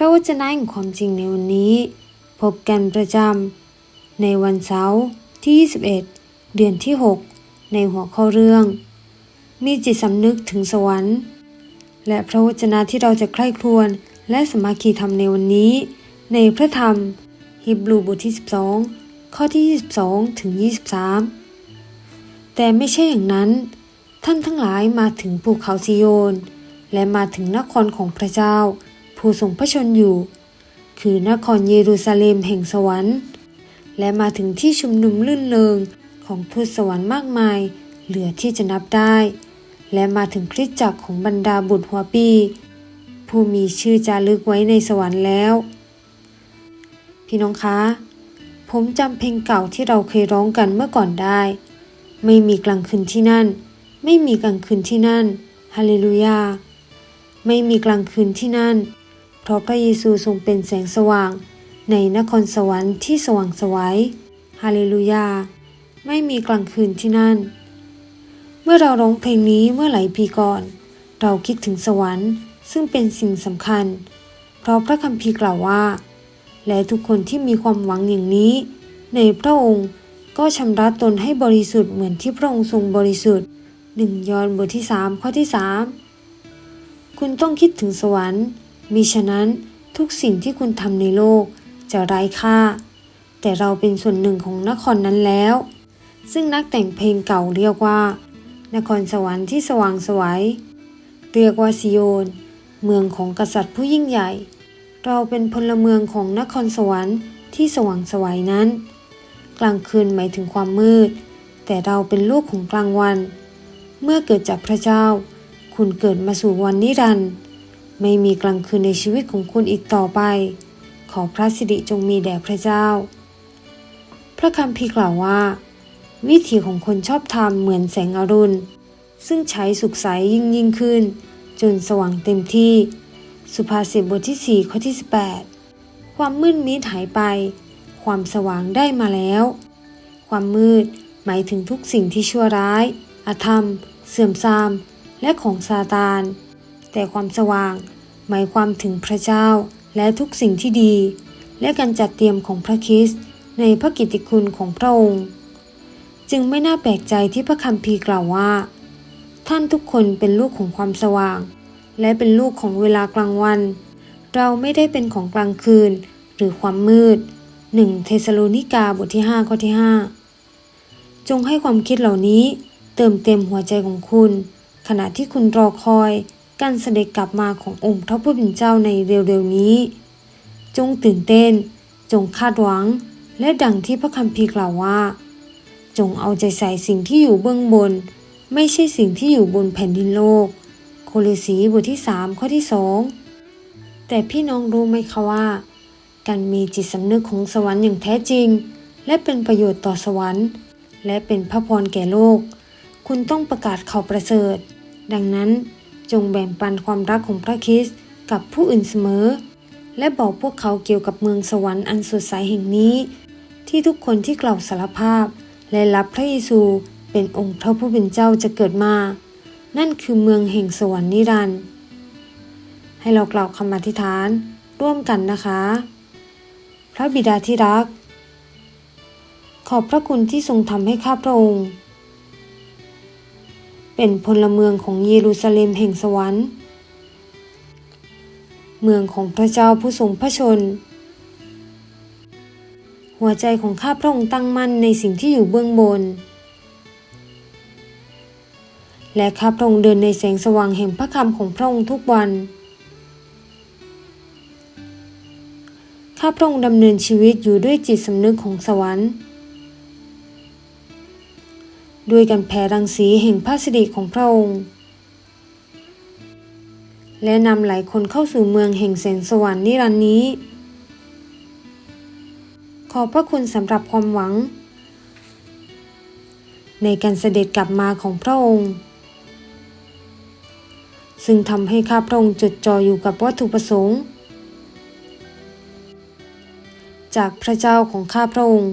พระวจนะแห่งความจริงในวันนี้ พบกันประจำในวันเสาร์ที่ 21 เดือนที่ 6 ในหัวข้อเรื่อง มีจิตสำนึกถึงสวรรค์ และพระวจนะที่เราจะใคร่ครวญและสมาคีธรรมในวันนี้ ในพระธรรมฮีบรูบทที่ 12 ข้อที่ 22 ถึง 23 แต่ไม่ใช่อย่างนั้น ท่านทั้งหลายมาถึงภูเขาซิโยน และมาถึงนครของพระเจ้า ผู้ทรงพระชนอยู่ คือนครเยรูซาเล็มแห่งสวรรค์ และมาถึงที่ชุมนุมลื่นเริงของทูตสวรรค์มากมาย เหลือที่จะนับได้ และมาถึงคริสตจักรของบรรดาบุตรหัวปี ผู้มีชื่อจารึกไว้ในสวรรค์แล้ว พี่น้องคะผมจำเพลงเก่าที่เราเคยร้องกันเมื่อก่อนได้ ไม่มีกลางคืนที่นั่น ไม่มีกลางคืนที่นั่น ฮาเลลูยา ไม่มีกลางคืนที่นั่น เพราะพระเยซูทรงเป็นแสงสว่าง ในนครสวรรค์ที่สว่างไสวัยฮาเลลูยา ไม่มีกลางคืนที่นั่น เมื่อเราร้องเพลงนี้เมื่อหลายปีก่อน เราคิดถึงสวรรค์ ซึ่งเป็นสิ่งสำคัญ เพราะพระคัมภีร์กล่าวว่า และทุกคนที่มีความหวังอย่างนี้ ในพระองค์ก็ชำระตนให้บริสุทธิ์เหมือนที่พระองค์ทรงบริสุทธิ์หนึ่งยอห์นบทที่สามข้อที่สามคุณต้องคิดถึงสวรรค์ มิฉะนั้นทุกสิ่งที่คุณทำในโลกจะไร้ค่า แต่เราเป็นส่วนหนึ่งของนครนั้นแล้ว ซึ่งนักแต่งเพลงเก่าเรียกว่า นครสวรรค์ที่สว่างไสวัยเรียกว่าซิโยนเมืองของกษัตริย์ผู้ยิ่งใหญ่ เราเป็นพลเมืองของนครสวรรค์ที่สว่างไสวัยนั้น กลางคืนหมายถึงความมืด แต่เราเป็นลูกของกลางวัน เมื่อเกิดจากพระเจ้า คุณเกิดมาสู่วันนิรันดร์ ไม่มีกลางคืนในชีวิตของคุณอีกต่อไป ขอพระสิริจงมีแด่พระเจ้า พระคัมภีกล่าวว่า วิถีของคนชอบธรรมเหมือนแสงอรุณ ซึ่งใช้สุขใสยิ่งยิ่งขึ้น จนสว่างเต็มที่ สุภาษิตบทที่ 4 ข้อที่ 18 ความมืดมิดหายไป ความสว่างได้มาแล้ว ความมืดหมายถึงทุกสิ่งที่ชั่วร้าย อธรรม เสื่อมทราม และของซาตาน แต่ความสว่าง หมายความถึงพระเจ้าและทุกสิ่งที่ดี และการจัดเตรียมของพระคริสต์ในพระกิตติคุณของพระองค์ จึงไม่น่าแปลกใจที่พระคัมภีร์กล่าวว่า ท่านทุกคนเป็นลูกของความสว่าง และเป็นลูกของเวลากลางวัน เราไม่ได้เป็นของกลางคืน หรือความมืด 1 เทสโลนิกาบทที่5ข้อที่ 5 จงให้ความคิดเหล่านี้เติมเต็มหัวใจของคุณ ขณะที่คุณรอคอย การเสด็จกลับมาขององค์พระผู้เป็นเจ้าในเร็วๆนี้ จงตื่นเต้น จงคาดหวัง และดังที่พระคัมภีร์กล่าวว่า จงเอาใจใส่สิ่งที่อยู่เบื้องบน ไม่ใช่สิ่งที่อยู่บนแผ่นดินโลก โคลสีบทที่3ข้อที่2แต่พี่น้องรู้ไหมคะว่า การมีจิตสำนึกของสวรรค์อย่างแท้จริง และเป็นประโยชน์ต่อสวรรค์ และเป็นพระพรแก่โลก คุณต้องประกาศข่าวประเสริฐ ดังนั้น จงแบ่งปันความรักของพระคริสต์กับผู้อื่นเสมอ และบอกพวกเขาเกี่ยวกับเมืองสวรรค์อันสดใสแห่งนี้ ที่ทุกคนที่กล่าวสารภาพ และรับพระเยซูเป็นองค์พระผู้เป็นเจ้าจะเกิดมา นั่นคือเมืองแห่งสวรรค์นิรันดร์ให้เรากล่าวคำอธิษฐานร่วมกันนะคะ พระบิดาที่รัก ขอบพระคุณที่ทรงทำให้ข้าพระองค์ เป็นพลเมืองของเยรูซาเล็มแห่งสวรรค์ เมืองของพระเจ้าผู้ทรงพระชน หัวใจของข้าพระองค์ตั้งมั่นในสิ่งที่อยู่เบื้องบน และข้าพระองค์เดินในแสงสว่างแห่งพระคำของพระองค์ทุกวันข้าพระองค์ดำเนินชีวิตอยู่ด้วยจิตสำนึกของสวรรค์ ด้วยการแผ่รังสีแห่งพระสิริของพระองค์ และนำหลายคนเข้าสู่เมืองแห่งแสงสวรรค์นิรันดร์นี้ ขอบพระคุณสำหรับความหวัง ในการเสด็จกลับมาของพระองค์ ซึ่งทำให้ข้าพระองค์จดจ่ออยู่กับวัตถุประสงค์ จากพระเจ้าของข้าพระองค์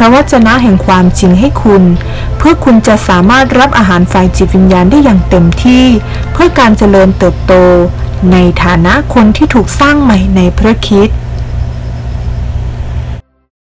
ระวจนะแห่งความจริงให้คุณ เพื่อคุณจะสามารถรับอาหารฝ่ายจิตวิญญาณได้อย่างเต็มที่ เพื่อการเจริญเติบโต ในฐานะคนที่ถูกสร้างใหม่ในพระคิด